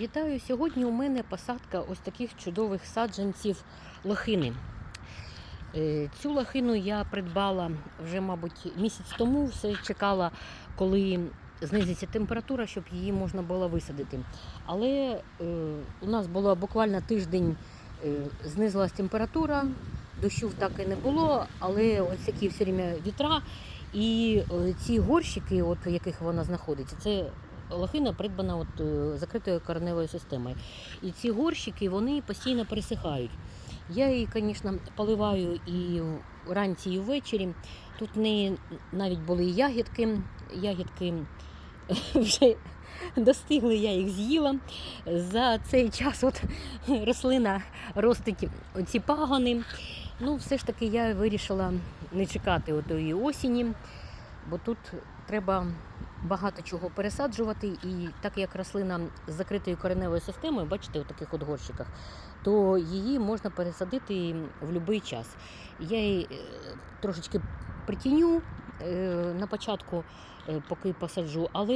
Вітаю! Сьогодні у мене посадка ось таких чудових саджанців лохини. Е, Цю лохину я придбала вже, мабуть, місяць тому. Все чекала, коли знизиться температура, щоб її можна було висадити. Але е, у нас було буквально тиждень, е, знизилась температура, дощів так і не було, але ось такі все время вітра. І ці горщики, от, в яких вона знаходиться, це лохина придбана от, е, закритою кореневою системою. І ці горщики вони постійно пересихають. Я її, звісно, поливаю і вранці, і ввечері. Тут в неї навіть були ягідки. Ягідки вже достигли, я їх з'їла. За цей час от рослина ростить ці пагони. Ну, все ж таки я вирішила не чекати отої осені, бо тут треба багато чого пересаджувати. І так як рослина з закритою кореневою системою, бачите, у таких от горщиках, то її можна пересадити в будь-який час. Я її е, трошечки притіню е, на початку, поки посаджу, але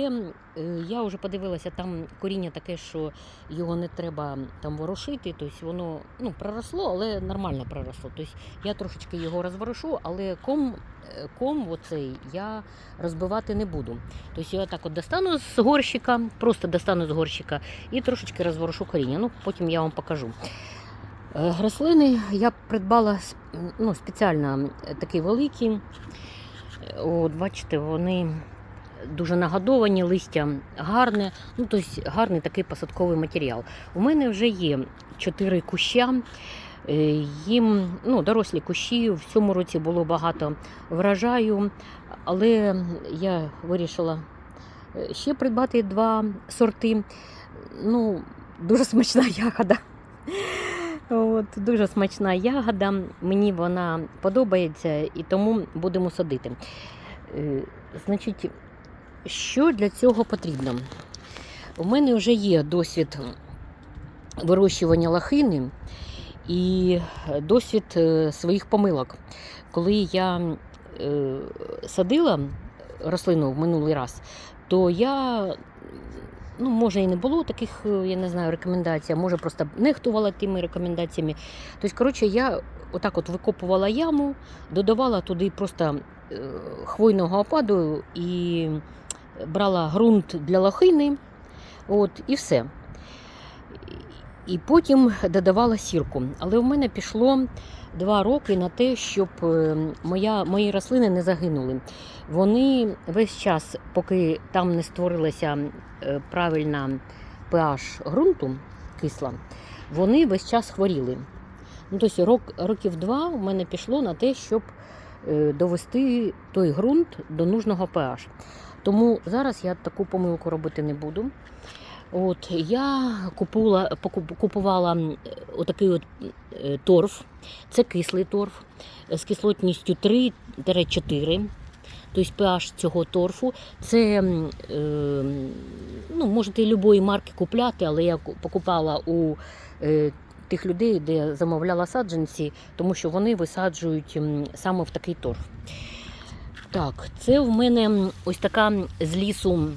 е, я вже подивилася, там коріння таке, що його не треба там ворушити, тобто воно ну, проросло, але нормально проросло. Тобто я трошечки його розворошу, але ком, е, ком оцей я розбивати не буду. Тобто я так от достану з горщика, просто достану з горщика і трошечки розворошу коріння. Ну, потім я вам покажу. Е, Рослини я придбала ну, спеціально е, такі великі. Е, От, бачите, вони дуже нагодовані, листя гарне, ну, тобто гарний такий посадковий матеріал. У мене вже є чотири куща. Е, Їм ну, дорослі кущі. В цьому році було багато врожаю, але я вирішила е, ще придбати два сорти. Ну, дуже смачна ягода. От, дуже смачна ягода. Мені вона подобається і тому будемо садити. Е, Значить, що для цього потрібно? У мене вже є досвід вирощування лохини і досвід е, своїх помилок. Коли я е, садила рослину в минулий раз, то я, ну, може, і не було таких, е, я не знаю, рекомендацій, може просто нехтувала тими рекомендаціями. Тобто, коротше, я отак от викопувала яму, додавала туди просто хвойного опаду і брала ґрунт для лохини, от, і все. І потім додавала сірку. Але в мене пішло два роки на те, щоб е, моя, мої рослини не загинули. Вони весь час, поки там не створилася е, правильна pH ґрунту кисла, вони весь час хворіли. Ну, тобто рок, років два у мене пішло на те, щоб е, довести той ґрунт до нужного pH. Тому зараз я таку помилку робити не буду. От, я купувала, купувала отакий от е, торф. Це кислий торф з кислотністю 3-4. Тобто pH цього торфу. Це е, ну, можете любої марки купляти, але я покупала у е, тих людей, де замовляла саджанці, тому що вони висаджують саме в такий торф. Так, це в мене ось така з лісу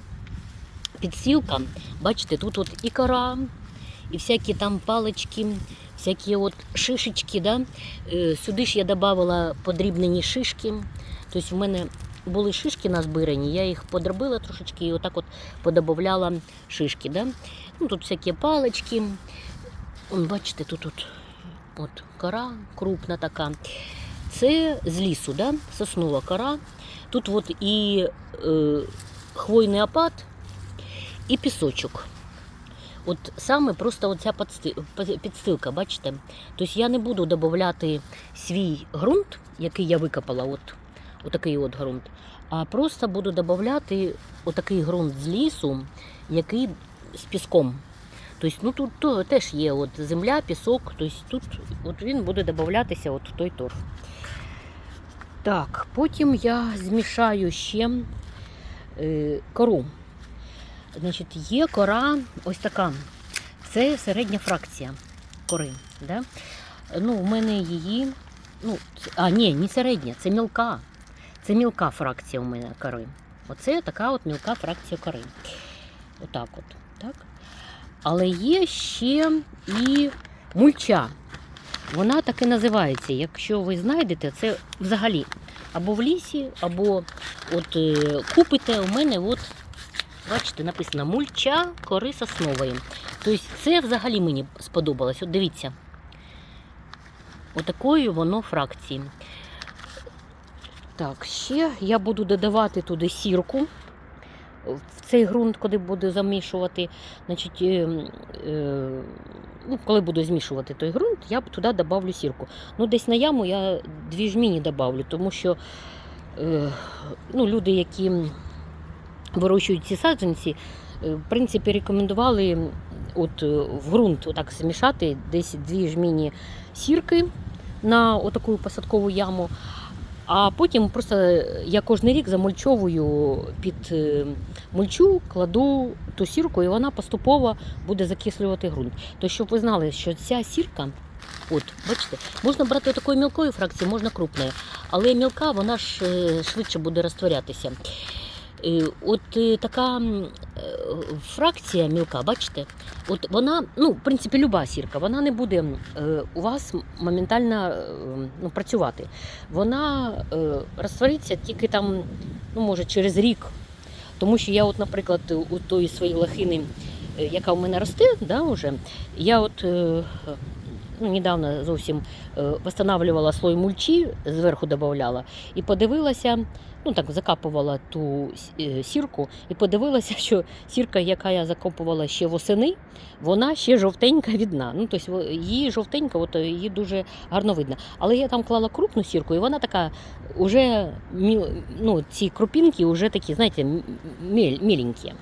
підсілка. Бачите, тут от і кора, і всякі там палички, всякі от шишечки. Да? Е, Сюди ж я додавала подрібнені шишки. Тобто в мене були шишки назбирані, я їх подробила трошечки і отак от подобавляла шишки. Да? Ну, тут всякі палички. Вон, бачите, тут от, от кора крупна така. Це з лісу, да? соснова кора. Тут от і е, хвойний опад, і пісочок. От саме просто оця підстилка, бачите? Тобто я не буду додати свій ґрунт, який я викопала, от, отакий от ґрунт, а просто буду додати отакий ґрунт з лісу, який з піском. Тобто, ну тут теж є от земля, пісок, тобто тут от він буде додатися от в той торф. Так, потім я змішаю ще е, кору. Значить, є кора ось така. Це середня фракція кори. Да? Ну, у мене її. Ну, а, ні, не середня, це мілка. Це мілка фракція у мене кори. Оце така от мілка фракція кори. Отак от. Так? Але є ще і мульча. Вона так і називається. Якщо ви знайдете, це взагалі або в лісі, або от е, купите у мене, от, бачите, написано мульча кори соснової. Тобто це взагалі мені сподобалось. От дивіться. Отакої воно фракції. Так, ще я буду додавати туди сірку в цей ґрунт, куди буду замішувати. Значить, е, е, ну, коли буду змішувати той ґрунт, я туди додавлю сірку. Ну, десь на яму я дві жміні додавлю, тому що е, ну, люди, які вирощують ці саджанці, в принципі, рекомендували от, в ґрунт отак змішати десь дві жміні сірки на отаку посадкову яму. А потім просто я кожен рік замульчовую під е, мульчу, кладу ту сірку, і вона поступово буде закислювати ґрунт. То щоб ви знали, що ця сірка, от, бачите, можна брати такої мілкої фракції, можна крупної, але мілка вона ж е, швидше буде розтворятися. Е, От е, така е, фракція мілка, бачите, от вона, ну, в принципі, люба сірка, вона не буде е, у вас моментально е, ну, працювати. Вона е, розтвориться тільки там, ну, може, через рік. Тому що я, от, наприклад, у тої своєї лохини, е, яка в мене росте, да, уже, я от ну, недавно зовсім е, восстанавливала слой мульчі, зверху додавала, і подивилася, ну так закапувала ту е, сірку, і подивилася, що сірка, яка я закопувала ще восени, вона ще жовтенька від дна. Ну, тобто її жовтенька, от е, її дуже гарно видно. Але я там клала крупну сірку, і вона така уже ну, ці крупинки вже такі, знаєте, міленькі.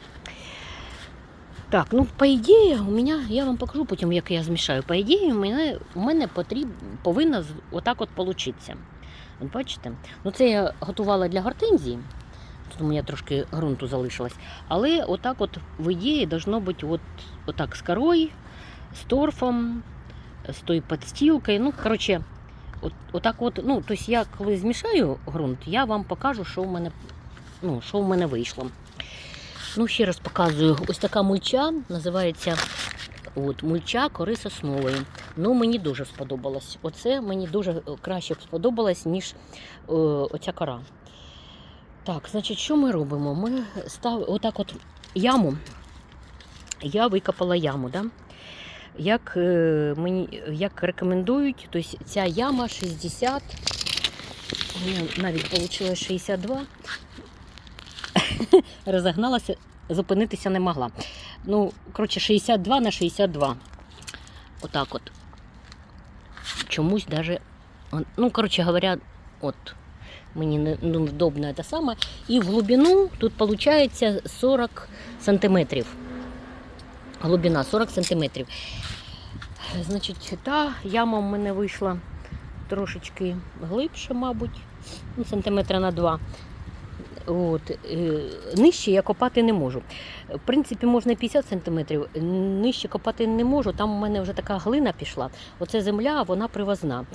Так, ну по ідеї, у мене, я вам покажу потім, як я змішаю. По ідеї, у мене, у мене потріб, повинно отак от получитися. От бачите? Ну це я готувала для гортензії. Тут у мене трошки ґрунту залишилось. Але отак от в ідеї должно бути от, отак з корою, з торфом, з тою підстілкою. Ну, коротше, от, отак от, ну, тобто я коли змішаю ґрунт, я вам покажу, що в мене, ну, що в мене вийшло. Ну, ще раз показую, ось така мульча називається от, мульча кори соснової. Ну, мені дуже сподобалось. Оце мені дуже е, краще сподобалось, ніж е, оця кора. Так, значить, що ми робимо? Ми став отак от яму. Я викопала яму, да? Як, е, мені, як рекомендують, тобто ця яма 60, навіть вийшло 62. Розогналася, зупинитися не могла. Ну, коротше, 62 на 62. Отак от. Чомусь даже. Ну, коротше говоря, от. Мені не- ну, це саме. І в глибину тут виходить 40 сантиметрів. Глибина 40 сантиметрів. Значить, та яма в мене вийшла трошечки глибше, мабуть, ну, сантиметра на два. От, е, нижче я копати не можу. В принципі, можна 50 сантиметрів, нижче копати не можу. Там у мене вже така глина пішла. Оце земля, вона привозна.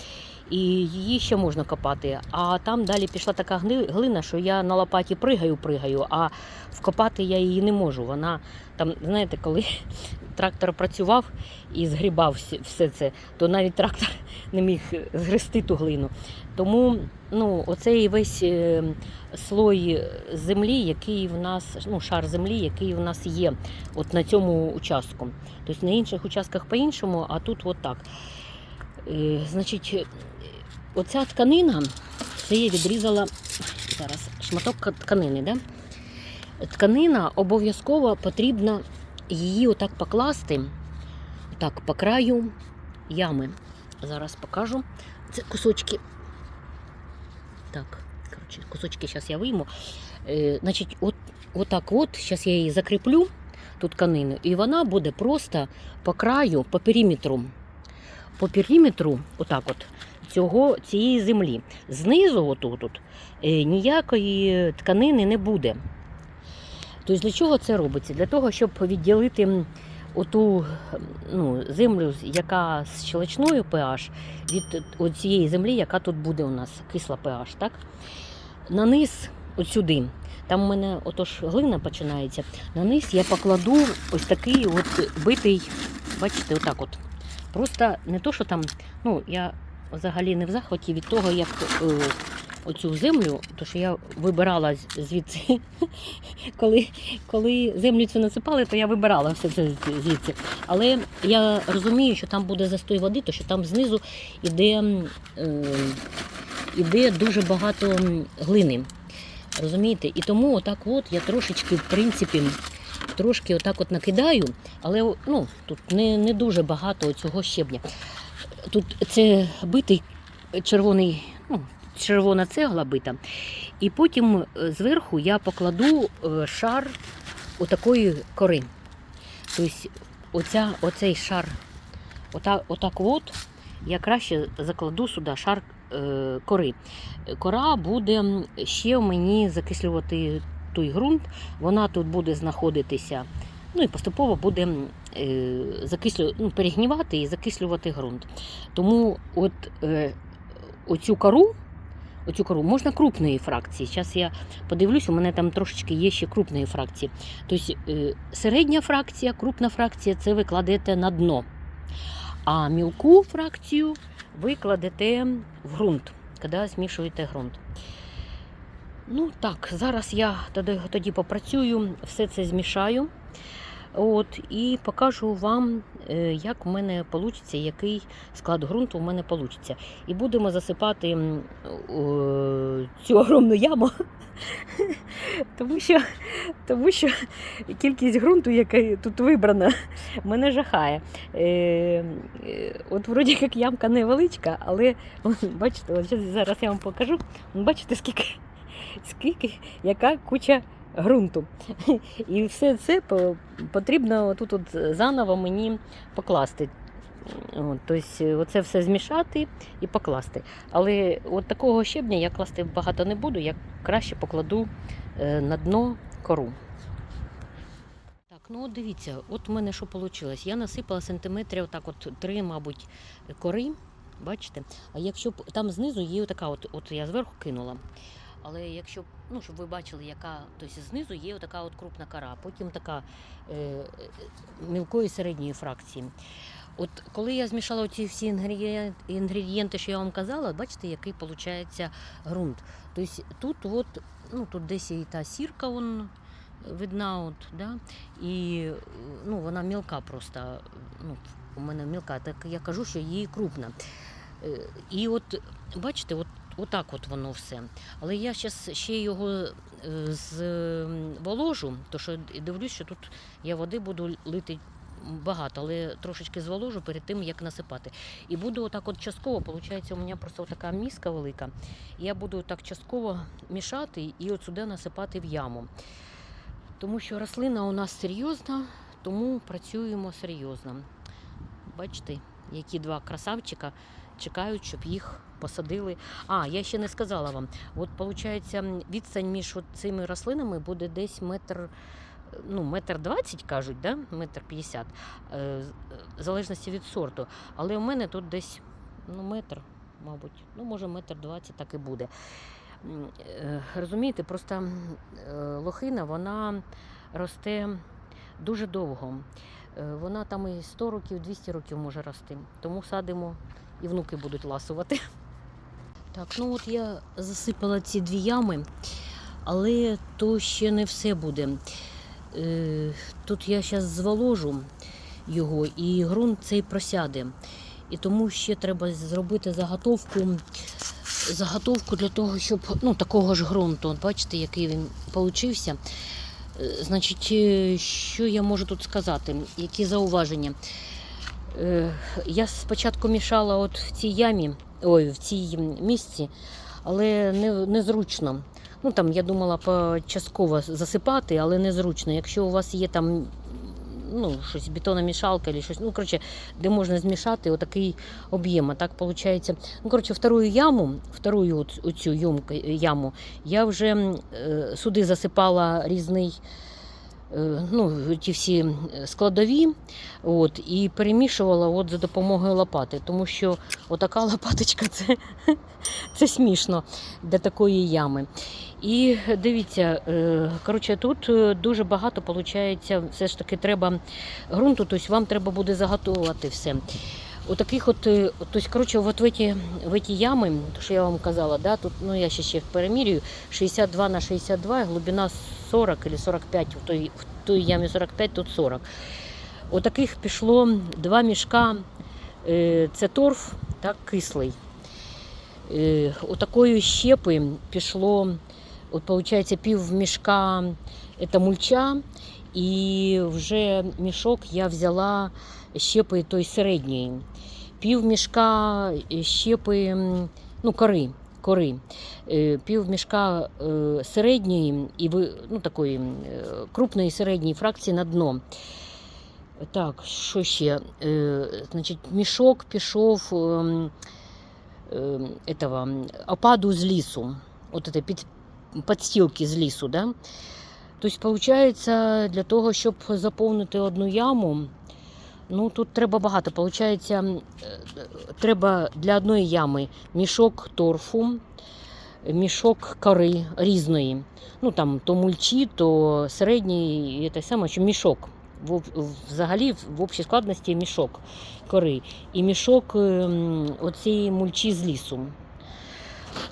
І її ще можна копати. А там далі пішла така глина, що я на лопаті пригаю, пригаю, а вкопати я її не можу. Вона там, знаєте, коли трактор працював і згрібав все це, то навіть трактор не міг згрести ту глину. Тому ну, оцей весь е, слой землі, який в нас, ну, шар землі, який в нас є от на цьому участку. Тобто на інших участках по-іншому, а тут от. Е, значить, оця тканина, це я відрізала зараз шматок тканини. Да? Тканина обов'язково потрібно її отак покласти, так, по краю ями. Зараз покажу. Це кусочки. Так, коротше, кусочки зараз я вийму. Е, значить, от, отак от, зараз я її закріплю, ту тканину, і вона буде просто по краю, по периметру. По периметру, отак от, цього, цієї землі. Знизу, отут, от, е, ніякої тканини не буде. Тобто для чого це робиться? Для того, щоб відділити оту ну, землю, яка з щелочною pH, від цієї землі, яка тут буде у нас, кисла pH. Так? На низ, от сюди, там у мене отож глина починається. На низ я покладу ось такий от битий, бачите, отак от. Просто не то, що там, ну, я взагалі не в захваті від того, як е, оцю землю, то що я вибирала звідси, коли, коли землю цю насипали, то я вибирала все це звідси. Але я розумію, що там буде застой води, то що там знизу іде, м, е, іде дуже багато глини. Розумієте? І тому отак от я трошечки, в принципі, трошки отак от накидаю, але ну, тут не, не дуже багато цього щебня. Тут це битий червоний, ну, червона цегла бита. І потім е, зверху я покладу е, шар отакої кори. Тобто оця, оцей шар, ота, отак от я краще закладу сюди шар е, кори. Кора буде ще мені закислювати той ґрунт, вона тут буде знаходитися. Ну і поступово буде е, закислю, ну, перегнівати і закислювати ґрунт. Тому от е, оцю кору, оцю кору можна крупної фракції. Зараз я подивлюсь, у мене там трошечки є ще крупної фракції. Тобто середня фракція, крупна фракція це ви кладете на дно. А мілку фракцію ви кладете в ґрунт, коли змішуєте ґрунт. Ну так, зараз я тоді, тоді попрацюю, все це змішаю. От, і покажу вам, е, як в мене вийде, який склад ґрунту в мене вийде. І будемо засипати цю огромну яму, тому що, тому що кількість ґрунту, яка тут вибрана, мене жахає. Е, е, от вроді як ямка невеличка, але бачите, зараз я вам покажу. Бачите, скільки, скільки, яка куча ґрунту. І все це потрібно тут от заново мені покласти. Тобто оце все змішати і покласти. Але от такого щебня я класти багато не буду, я краще покладу е, на дно кору. Так, ну от дивіться, от у мене що вийшло. Я насипала сантиметрів так от три, мабуть, кори. Бачите? А якщо там знизу є така, от, от я зверху кинула. Але якщо ну, щоб ви бачили, яка тобто знизу є така от крупна кора, потім така е, е, мілкої середньої фракції. От коли я змішала ці всі інгредієн- інгредієнти, що я вам казала, бачите, який виходить ґрунт. Тобто тут, от, ну, тут десь і та сірка вон, видна, от, да? і ну, вона мілка просто. Ну, у мене мілка, так я кажу, що її крупна. Е, І от бачите, от, отак от воно все. Але я зараз ще його е, зволожу, то що дивлюсь, що тут я води буду лити багато, але трошечки зволожу перед тим, як насипати. І буду отак от частково, виходить, у мене просто така міска велика. Я буду так частково мішати і от сюди насипати в яму. Тому що рослина у нас серйозна, тому працюємо серйозно. Бачите, які два красавчика чекають, щоб їх посадили. А, я ще не сказала вам. От виходить, відстань між цими рослинами буде десь метр, ну, метр двадцять, кажуть, да? метр п'ятдесят, е, в залежності від сорту. Але у мене тут десь ну, метр, мабуть, ну, може, метр двадцять так і буде. Е, Розумієте, просто е, лохина вона росте дуже довго. Е, Вона там і 100 років, 200 років може рости. Тому садимо і внуки будуть ласувати. Так, ну от я засипала ці дві ями, але то ще не все буде. Е, Тут я зараз зволожу його і ґрунт цей просяде. І тому ще треба зробити заготовку, заготовку для того, щоб ну, такого ж ґрунту. Бачите, який він получився. Значить, е, що я можу тут сказати? Які зауваження? Е, Я спочатку мішала от в цій ямі, ой, в цій місці, але не, незручно. Ну там я думала початково засипати, але незручно. Якщо у вас є там ну, щось бетономішалка або щось, ну коротше, де можна змішати отакий об'єм. А так виходить. Ну, коротше, вторую яму, вторую оцю яму, я вже е, сюди засипала різний ну, ті всі складові, от, і перемішувала от за допомогою лопати, тому що отака лопаточка це, це смішно для такої ями. І дивіться, е, коротше, тут е, дуже багато виходить, все ж таки треба ґрунту, тобто вам треба буде заготовувати все. Отаких от, е, тобто, коротше, от в ці, в ці ями, то, що я вам казала, да, тут, ну, я ще, ще перемірюю, 62 на 62, і глибина 40 або 45, в той, в той ямі 45, тут 40. Отаких пішло два мішка, е, це торф, так, кислий. Е, Отакої щепи пішло, от, виходить, пів мішка це мульча, і вже мішок я взяла щепи той середньої. Пів мішка щепи ну, кори. кори. Е, Пів мішка е, середньої і ну, такої е, крупної середньої фракції на дно. Так, що ще? Е, Значить, мішок пішов ем, ем, этого, опаду з лісу. От це під, підстілки з лісу. Да? Тобто, виходить, для того, щоб заповнити одну яму, ну тут треба багато. Получається, е, треба для одної ями мішок торфу, мішок кори різної. Ну там то мульчі, то середній, і те саме, що мішок. Взагалі в- в общій складності мішок кори і мішок ем, оцієї мульчі з лісу.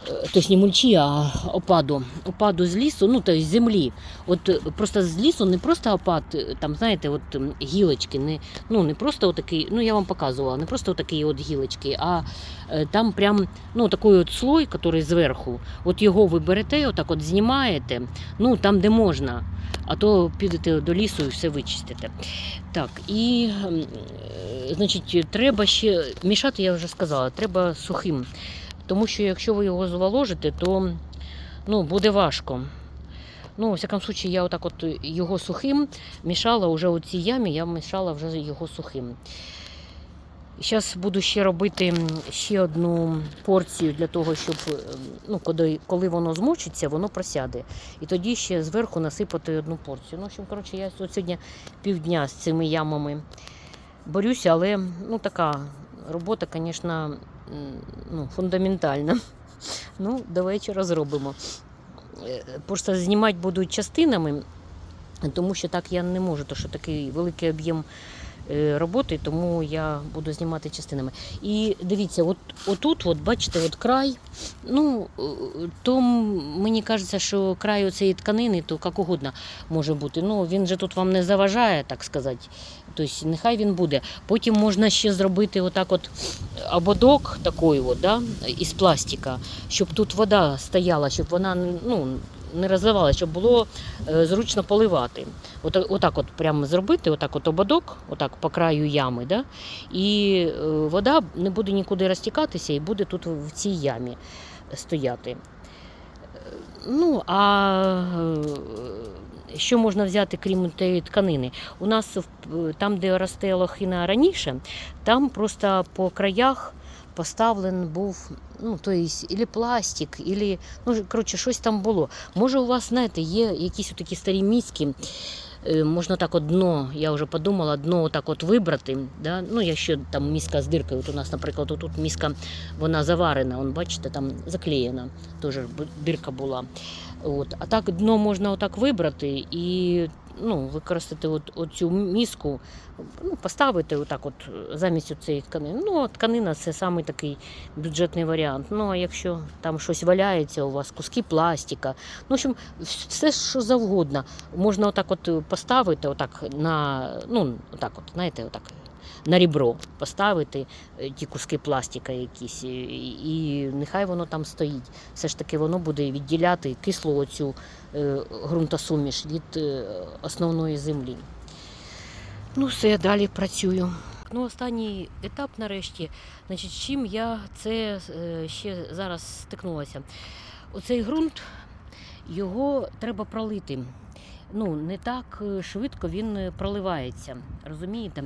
Е, Тобто мульчі, а опаду. Опаду з лісу, ну тобто з землі. От е, просто з лісу не просто опад, е, там, знаєте, от гілочки, не, ну не просто отакий, ну я вам показувала, не просто такі от гілочки, а е, там прям ну, такий от слой, який зверху, от його ви берете, отак от знімаєте, ну там, де можна, а то підете до лісу і все вичистите. Так, і значить, треба ще мішати, я вже сказала, треба сухим. Тому що якщо ви його зволожите, то ну, буде важко. Ну, у всякому случае, я отак от його сухим мішала вже у цій ямі, я мішала вже його сухим. Зараз буду ще робити ще одну порцію для того, щоб ем, ну, коли, коли воно змочиться, воно просяде. І тоді ще зверху насипати одну порцію. Ну, в общем, коротше, я сьогодні півдня з цими ямами борюся, але ну, така робота, звісно, ну, фундаментальна. Ну, до вечора зробимо. Е, Просто знімати будуть частинами, тому що так я не можу, тому що такий великий об'єм роботи, тому я буду знімати частинами. І дивіться, от отут, от, бачите, от край. Ну, е, то мені кажеться, що край цієї тканини, то як угодно може бути. Ну, він же тут вам не заважає, так сказати. Тобто, нехай він буде. Потім можна ще зробити отак от ободок такий от, да, із пластика, щоб тут вода стояла, щоб вона ну, не розливалася, щоб було е, зручно поливати. От, отак от прямо зробити, отак от ободок, отак по краю ями, да, і е, вода не буде нікуди розтікатися і буде тут в цій ямі стояти. Е, Ну, а що можна взяти, крім тієї тканини? У нас там, де росте лохина раніше, там просто по краях поставлен був ну, то есть, ілі пластик, ілі, ну, коротше, щось там було. Може, у вас, знаєте, є якісь такі старі міски, е, можна так от дно, я вже подумала, дно так от вибрати. Да? Ну, якщо там міска з диркою, от у нас, наприклад, тут міска вона заварена, он, бачите, там заклеєна, теж дирка була. От. А так дно можна отак вибрати і ну, використати от, оцю міску, ну, поставити отак от замість цієї тканини. Ну, тканина це саме такий бюджетний варіант. Ну, а якщо там щось валяється у вас, куски пластика, ну, в общем, все що завгодно. Можна отак от поставити, отак на, ну, отак от, знаєте, отак. На рібро поставити е, ті куски пластика якісь, і, нехай воно там стоїть. Все ж таки воно буде відділяти кислу оцю е, ґрунтосуміш від е, основної землі. Ну, все, далі працюю. Ну, останній етап нарешті, значить, чим я це ще зараз стикнулася. Оцей ґрунт, його треба пролити. Ну, не так швидко він проливається. Розумієте?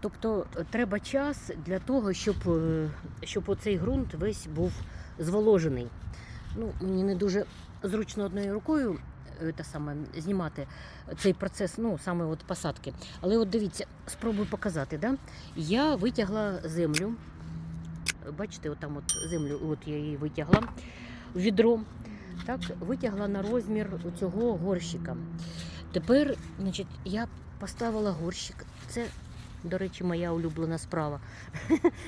Тобто треба час для того, щоб, е, щоб оцей ґрунт весь був зволожений. Ну, мені не дуже зручно одною рукою е, те саме, знімати цей процес, ну саме от посадки. Але от дивіться, спробую показати. Да? Я витягла землю. Бачите, отам от землю, от я її витягла в відро. Так, витягла на розмір цього горщика. Тепер, значить, я поставила горщик. Це, до речі, моя улюблена справа.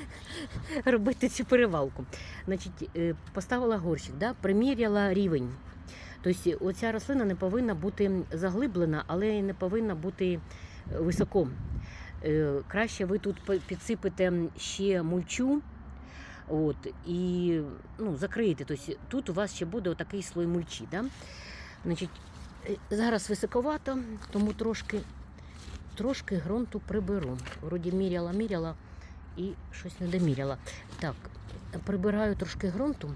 Робити цю перевалку. Значить, е, поставила горщик, да, приміряла рівень. Тобто оця рослина не повинна бути заглиблена, але не повинна бути е, високо. Е, Краще ви тут підсипете ще мульчу. От, і ну, закриєте. Тобто тут у вас ще буде отакий слой мульчі. Да? Значить, е, зараз високовато, тому трошки, трошки ґрунту приберу. Вроді міряла, міряла і щось не доміряла. Так, прибираю трошки ґрунту.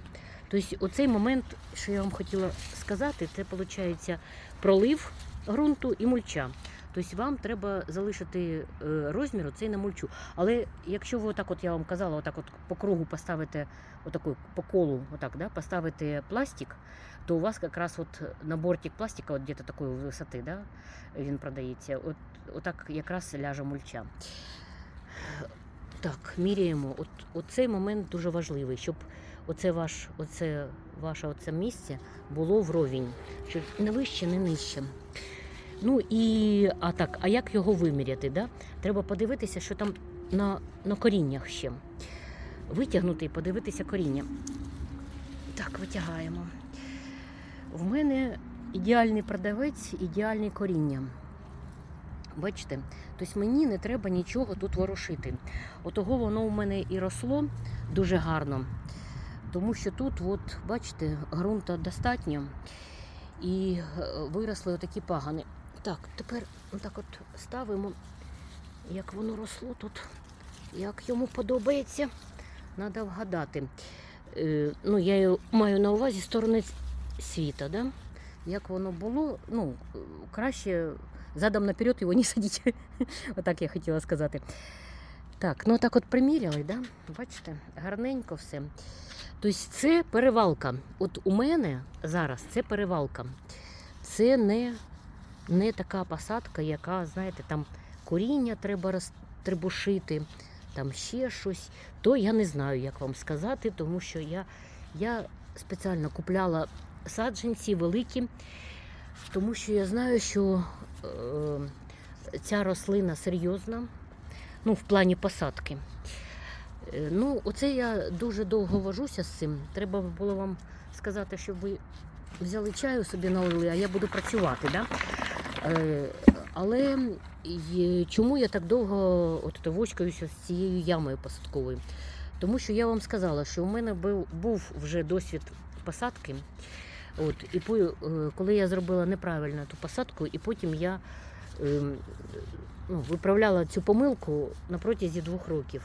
Тобто, оцей момент, що я вам хотіла сказати, це виходить пролив ґрунту і мульча. Тобто вам треба залишити е, розмір оцей на мульчу. Але якщо ви отак, от я вам казала, отак от по кругу поставите, отаку, по колу, отак, да, поставите пластик, то у вас якраз от на бортик пластика, от где-то такої висоти, да, він продається, от, отак якраз ляже мульча. Так, міряємо. От, оцей момент дуже важливий, щоб оце, ваш, оце ваше оце місце було вровень, щоб не вище, не нижче. Ну і а так, а як його виміряти? Да? Треба подивитися, що там на, на коріннях ще. Витягнути і подивитися коріння. Так, витягаємо. В мене ідеальний продавець, ідеальне коріння. Бачите? Тобто мені не треба нічого тут ворушити. Отого воно у мене і росло дуже гарно. Тому що тут, от, бачите, ґрунта достатньо і е, виросли отакі пагани. Так, тепер отак от ставимо, як воно росло тут, як йому подобається. Треба вгадати. Е, ну, я маю на увазі сторони світа, да? як воно було, ну, краще задом наперед його не садіть. Отак я хотіла сказати. Так, ну так от приміряли, да? бачите, гарненько все. Тобто це перевалка. От у мене зараз це перевалка. Це не, не така посадка, яка, знаєте, там коріння треба розтребушити, там ще щось. То я не знаю, як вам сказати, тому що я, я спеціально купляла саджанці великі, тому що я знаю, що е, ця рослина серйозна, ну, в плані посадки. Е, Ну, оце я дуже довго вожуся з цим. Треба було вам сказати, щоб ви взяли чаю собі налили, а я буду працювати. Да? Е, але чому я так довго от, воськаюся з цією ямою посадковою? Тому що я вам сказала, що у мене був, був вже досвід посадки. От, і по, е, коли я зробила неправильно ту посадку, і потім я ем, ну, виправляла цю помилку на протязі двох років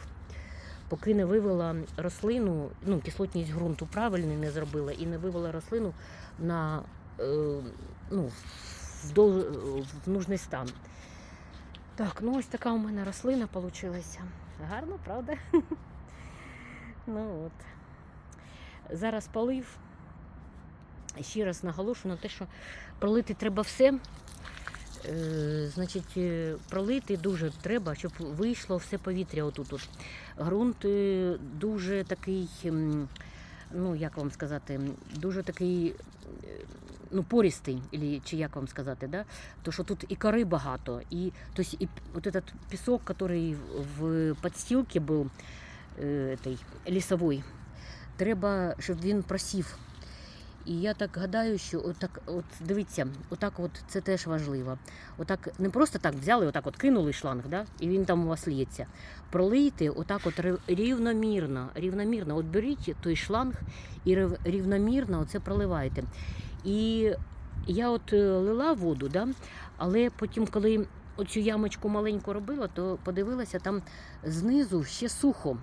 поки не вивела рослину, ну, кислотність ґрунту правильно не зробила і не вивела рослину на е, ну, в, дол, в нужний стан. Так, ну ось така у мене рослина вийшла. Гарно, правда? ну от. Зараз полив. Ще раз наголошую на те, що пролити треба все. Е, значить, е, пролити дуже треба, щоб вийшло все повітря отут. От. Грунт е, дуже такий, ну як вам сказати, дуже такий ну, пористий, ілі- чи як вам сказати, да? то що тут і кори багато, і, то есть, і от этот пісок, який в подстілці був е, лісовий, треба, щоб він просів. І я так гадаю, що отак, от дивіться, отак от це теж важливо. Отак не просто так взяли, отак от кинули шланг, да, і він там у вас лється. Пролийте отак от рівномірно, рівномірно. От беріть той шланг і рівномірно оце проливайте. І я от е, лила воду, да, але потім, коли оцю ямочку маленьку робила, то подивилася, там знизу ще сухо.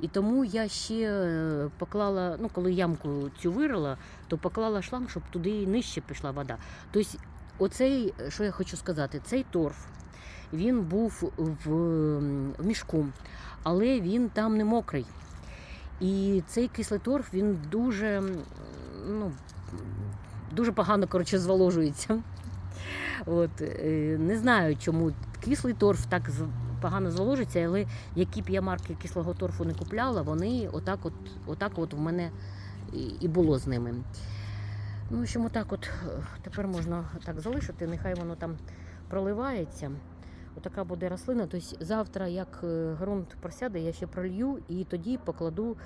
І тому я ще е, поклала, ну коли ямку цю вирила, то поклала шланг, щоб туди нижче пішла вода. Тобто, оцей, що я хочу сказати, цей торф, він був в, в мішку, але він там не мокрий. І цей кислий торф він дуже, ну, дуже погано коротше, зволожується. От, е, не знаю, чому кислий торф так погано зволожується, але які б я марки кислого торфу не купляла, вони отак от, отак от в мене і, було з ними. Ну, общем, отак от е, тепер можна так залишити, нехай воно там проливається. Отака буде рослина. Тобто завтра, як е, ґрунт просяде, я ще пролью і тоді покладу,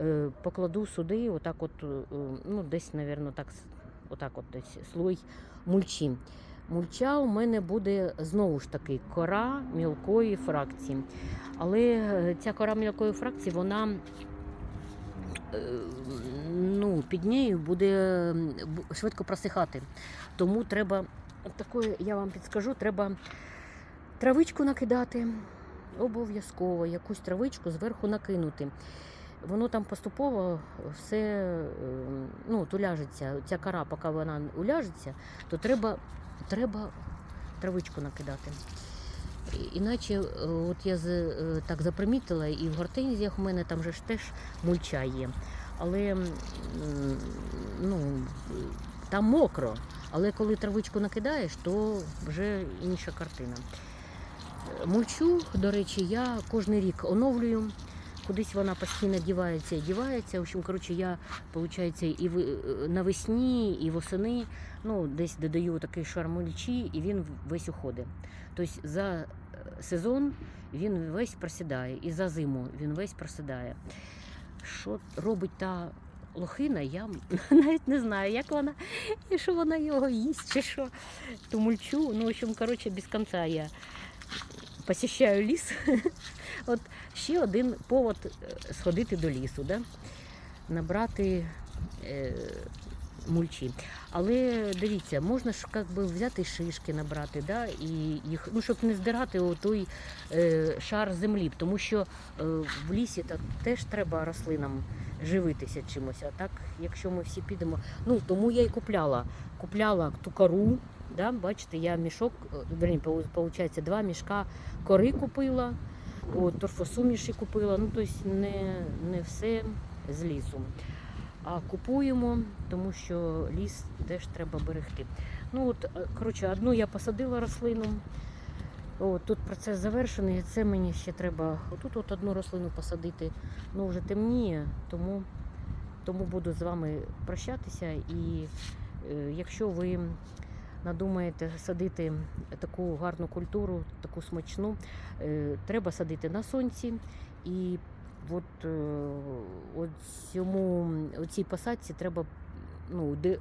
е, покладу сюди, отак от, ну, десь, мабуть, так, отак от десь слой мульчі. Мульча у мене буде знову ж таки кора мілкої фракції. Але е, ця кора мілкої фракції, вона е, ну, під нею буде швидко просихати. Тому треба, такої, я вам підскажу, треба травичку накидати. Обов'язково якусь травичку зверху накинути. Воно там поступово все е, ну, уляжеться. Ця кора, поки вона уляжеться, то треба, треба травичку накидати. Іначе, е, от я е, так запримітила, і в гортензіях у мене там же ж теж мульча є. Але ну, там мокро. Але коли травичку накидаєш, то вже інша картина. Е, Мульчу, до речі, я кожен рік оновлюю. Кудись вона постійно дівається і дівається. В общем, коротше, я, виходить, і е, навесні, і восени ну, десь додаю такий шар мульчі, і він весь уходить. Тобто за е, сезон він весь просідає, і за зиму він весь просідає. Що робить та лохина, я навіть не знаю, як вона, і що вона його їсть, чи що. Ту мульчу. Ну, в общем, коротше, без кінця я посіщаю ліс. От ще один повод е, сходити до лісу, да? набрати е, мульчі. Але дивіться, можна ж як би, взяти шишки набрати, да? і їх, ну, щоб не здирати той е, шар землі, тому що е, в лісі так, теж треба рослинам живитися чимось. А так, якщо ми всі підемо, ну тому я і купляла. Купляла ту кору. Да? Бачите, я мішок, е, верні, виходить, два мішка кори купила, от, торфосуміші купила. Ну, тобто не, не все з лісу. А купуємо, тому що ліс теж треба берегти. Ну от, е, коротше, одну я посадила рослину. От, тут процес завершений. Це мені ще треба отут от одну рослину посадити. Ну вже темніє, тому, тому буду з вами прощатися. І е, якщо ви надумаєте садити таку гарну культуру, таку смачну, е, треба садити на сонці. І от, е, от цьому, цій посадці треба ну, е,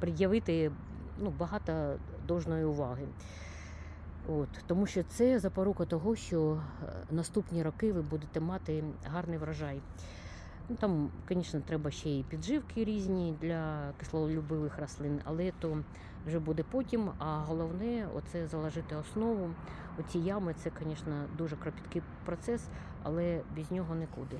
пред'явити ну, багато должної уваги. От, тому що це запорука того, що наступні роки ви будете мати гарний врожай. Ну, там, звісно, треба ще і підживки різні для кислолюбивих рослин, але то вже буде потім. А головне оце заложити основу. Оці ями це, звісно, дуже кропіткий процес, але без нього нікуди.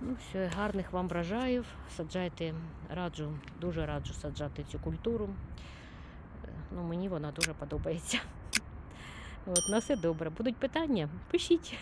Ну, все, гарних вам врожаїв. Саджайте, раджу, дуже раджу саджати цю культуру. Ну, мені вона дуже подобається. От, на все добре. Будуть питання? Пишіть.